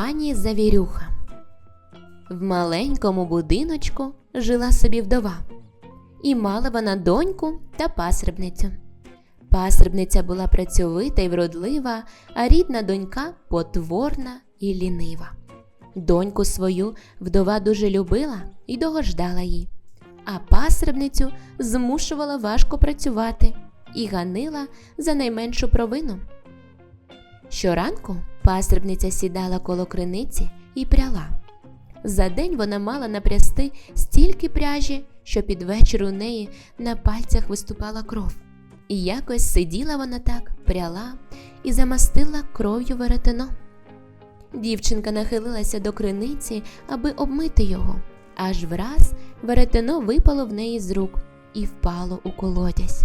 Пані Завірюха. В маленькому будиночку жила собі вдова, і мала вона доньку та пасрибницю. Пасрибниця була працьовита й вродлива, а рідна донька потворна і лінива. Доньку свою вдова дуже любила і догождала їй, а пасрибницю змушувала важко працювати і ганила за найменшу провину. Щоранку пасрибниця сідала коло криниці і пряла. За день вона мала напрясти стільки пряжі, що під вечір у неї на пальцях виступала кров. І якось сиділа вона так, пряла і замастила кров'ю веретено. Дівчинка нахилилася до криниці, аби обмити його, аж враз веретено випало в неї з рук і впало у колодязь.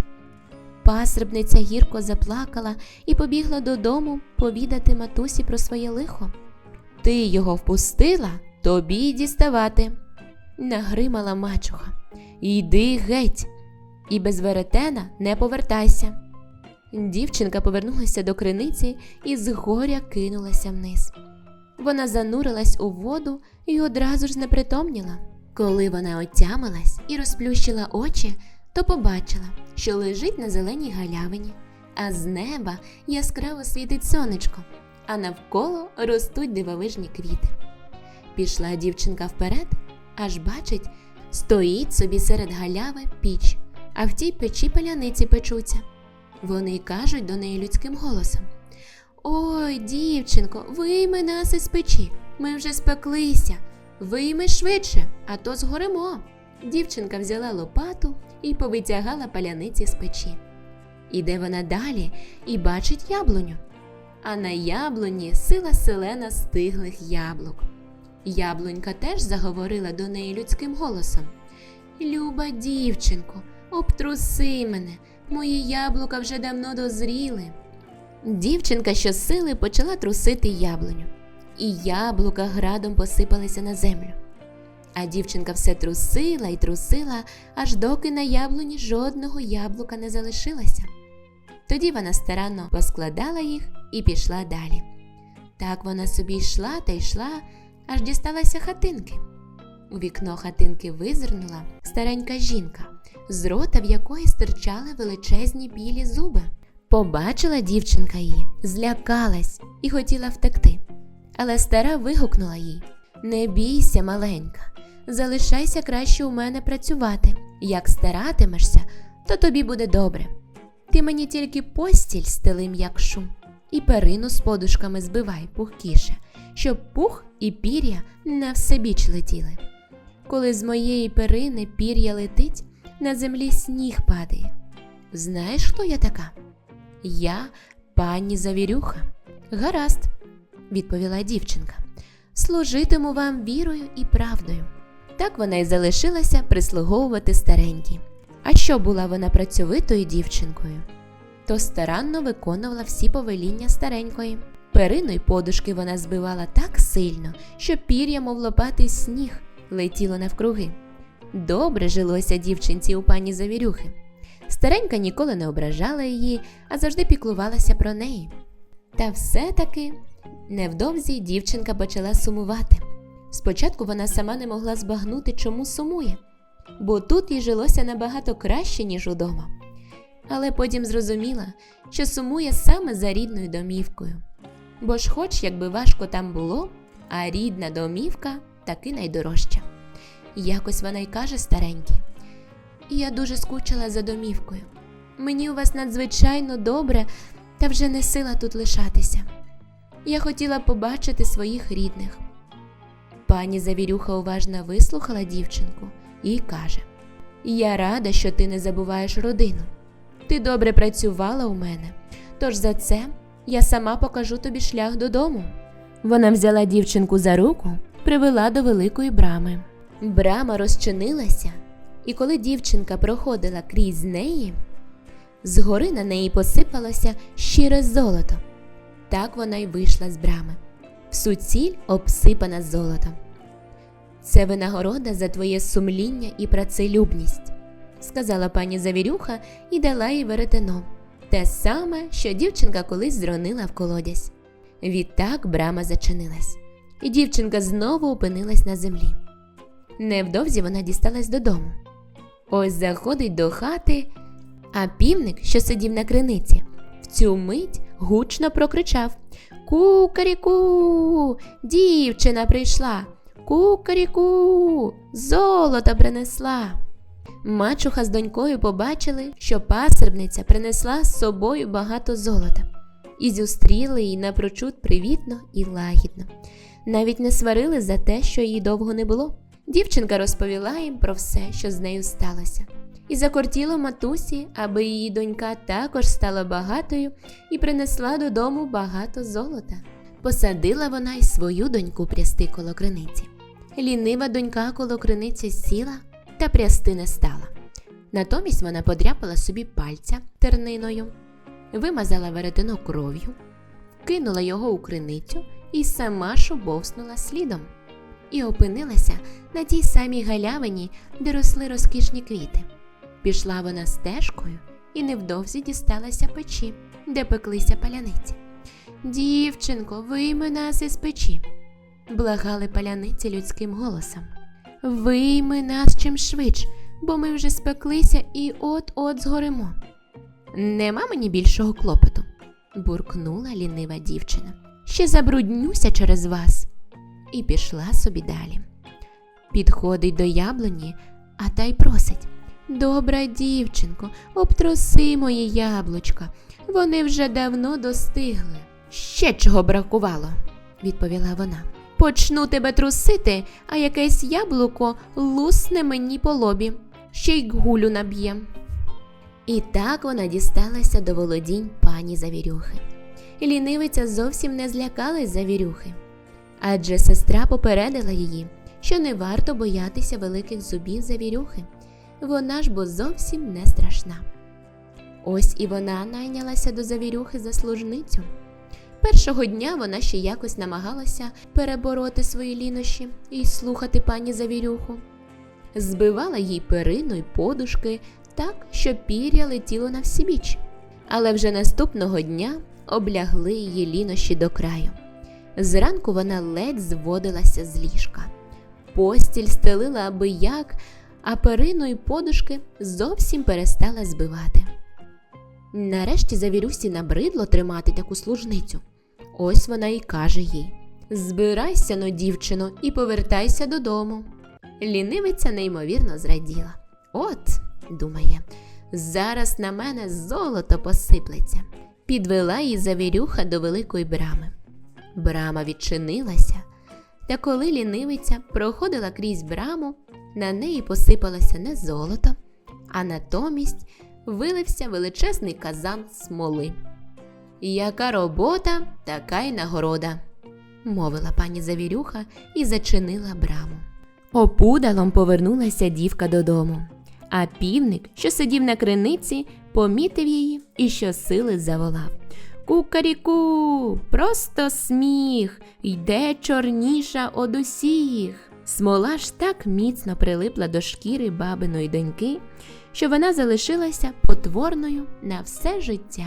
Пасрибниця гірко заплакала і побігла додому повідати матусі про своє лихо. Ти його впустила, тобі й діставати. Нагримала мачуха. Йди геть, і без веретена не повертайся. Дівчинка повернулася до криниці і з горя кинулася вниз. Вона занурилась у воду і одразу ж знепритомніла. Коли вона отямилась і розплющила очі, то побачила, що лежить на зеленій галявині, а з неба яскраво світить сонечко, а навколо ростуть дивовижні квіти. Пішла дівчинка вперед, аж бачить, стоїть собі серед галяви піч, а в тій печі паляниці печуться. Вони й кажуть до неї людським голосом: Ой, дівчинко, вийми нас із печі, ми вже спеклися, вийми швидше, а то згоремо. Дівчинка взяла лопату і повитягала паляниці з печі. Іде вона далі і бачить яблуню. А на яблуні сила селена стиглих яблук. Яблунька теж заговорила до неї людським голосом. Люба дівчинко, обтруси мене, мої яблука вже давно дозріли. Дівчинка щосили почала трусити яблуню, і яблука градом посипалися на землю. А дівчинка все трусила і трусила, аж доки на яблуні жодного яблука не залишилося. Тоді вона старанно поскладала їх і пішла далі. Так вона собі йшла та йшла, аж дісталася хатинки. У вікно хатинки визирнула старенька жінка, з рота в якої стирчали величезні білі зуби. Побачила дівчинка її, злякалась і хотіла втекти. Але стара вигукнула їй: Не бійся, маленька, залишайся краще у мене працювати. Як старатимешся, то тобі буде добре. Ти мені тільки постіль стели м'якшу, і перину з подушками збивай пухкіше, щоб пух і пір'я на все біч летіли. Коли з моєї перини пір'я летить, на землі сніг падає. Знаєш, хто я така? Я пані Завірюха. Гаразд, відповіла дівчинка. Служитиму вам вірою і правдою. Так вона й залишилася прислуговувати старенькій. А що була вона працьовитою дівчинкою, то старанно виконувала всі повеління старенької. Перину й подушки вона збивала так сильно, що пір'я, мов лопатий сніг, летіло навкруги. Добре жилося дівчинці у пані Завірюхи. Старенька ніколи не ображала її, а завжди піклувалася про неї. Та все-таки невдовзі дівчинка почала сумувати. Спочатку вона сама не могла збагнути, чому сумує, бо тут їй жилося набагато краще, ніж удома. Але потім зрозуміла, що сумує саме за рідною домівкою. Бо ж, хоч якби важко там було, а рідна домівка таки найдорожча. Якось вона й каже старенькій. Я дуже скучила за домівкою. Мені у вас надзвичайно добре, та вже не сила тут лишатися. Я хотіла побачити своїх рідних. Пані Завірюха уважно вислухала дівчинку і каже: Я рада, що ти не забуваєш родину. Ти добре працювала у мене, тож за це я сама покажу тобі шлях додому. Вона взяла дівчинку за руку, привела до великої брами. Брама розчинилася, і коли дівчинка проходила крізь неї, згори на неї посипалося щире золото. Так вона й вийшла з брами, в суціль обсипана золотом. Це винагорода за твоє сумління і працелюбність, сказала пані Завірюха і дала їй веретено, те саме, що дівчинка колись зронила в колодязь. Відтак брама зачинилась, і дівчинка знову опинилась на землі. Невдовзі вона дісталась додому. Ось заходить до хати, а півник, що сидів на криниці, в цю мить гучно прокричав Кукаріку, дівчина прийшла. Кукаріку, золото принесла. Мачуха з донькою побачили, що пасербниця принесла з собою багато золота, і зустріли її напрочуд привітно і лагідно. Навіть не сварили за те, що її довго не було. Дівчинка розповіла їм про все, що з нею сталося, і закортіло матусі, аби її донька також стала багатою і принесла додому багато золота. Посадила вона й свою доньку прясти коло криниці. Лінива донька коло криниці сіла та прясти не стала. Натомість вона подряпала собі пальця терниною, вимазала веретено кров'ю, кинула його у криницю і сама шубовснула слідом. І опинилася на тій самій галявині, де росли розкішні квіти. Пішла вона стежкою і невдовзі дісталася печі, де пеклися паляниці. Дівчинко, вийми нас із печі, благали паляниці людським голосом. Вийми нас чим швидш, бо ми вже спеклися і от-от згоримо. Нема мені більшого клопоту, буркнула лінива дівчина. Ще забруднюся через вас. І пішла собі далі. Підходить до яблуні, а та й просить Добра дівчинко, обтроси мої яблучка, вони вже давно достигли. Ще чого бракувало, відповіла вона. Почну тебе трусити, а якесь яблуко лусне мені по лобі, ще й гулю наб'є. І так вона дісталася до володінь пані Завірюхи. Лінивиця зовсім не злякалась Завірюхи, адже сестра попередила її, що не варто боятися великих зубів Завірюхи. Вона ж бо зовсім не страшна. Ось і вона найнялася до Завірюхи за служницю. Першого дня вона ще якось намагалася перебороти свої лінощі і слухати пані Завірюху. Збивала їй перину й подушки так, що пір'я летіло на всі біч. Але вже наступного дня облягли її лінощі до краю. Зранку вона ледь зводилася з ліжка. Постіль стелила аби як, а перину й подушки зовсім перестала збивати. Нарешті завірюсі набридло тримати таку служницю. Ось вона й каже їй Збирайся но, дівчино, і повертайся додому. Лінивиця неймовірно зраділа. От, думає, зараз на мене золото посиплеться. Підвела її завірюха до великої брами. Брама відчинилася, та коли лінивиця проходила крізь браму, на неї посипалося не золото, а натомість вилився величезний казан смоли. Яка робота, така й нагорода, мовила пані Завірюха і зачинила браму. Опудалом повернулася дівка додому, а півник, що сидів на криниці, помітив її і щосили заволав. Кукаріку, просто сміх, йде чорніша од усіх. Смола ж так міцно прилипла до шкіри бабиної доньки, що вона залишилася потворною на все життя.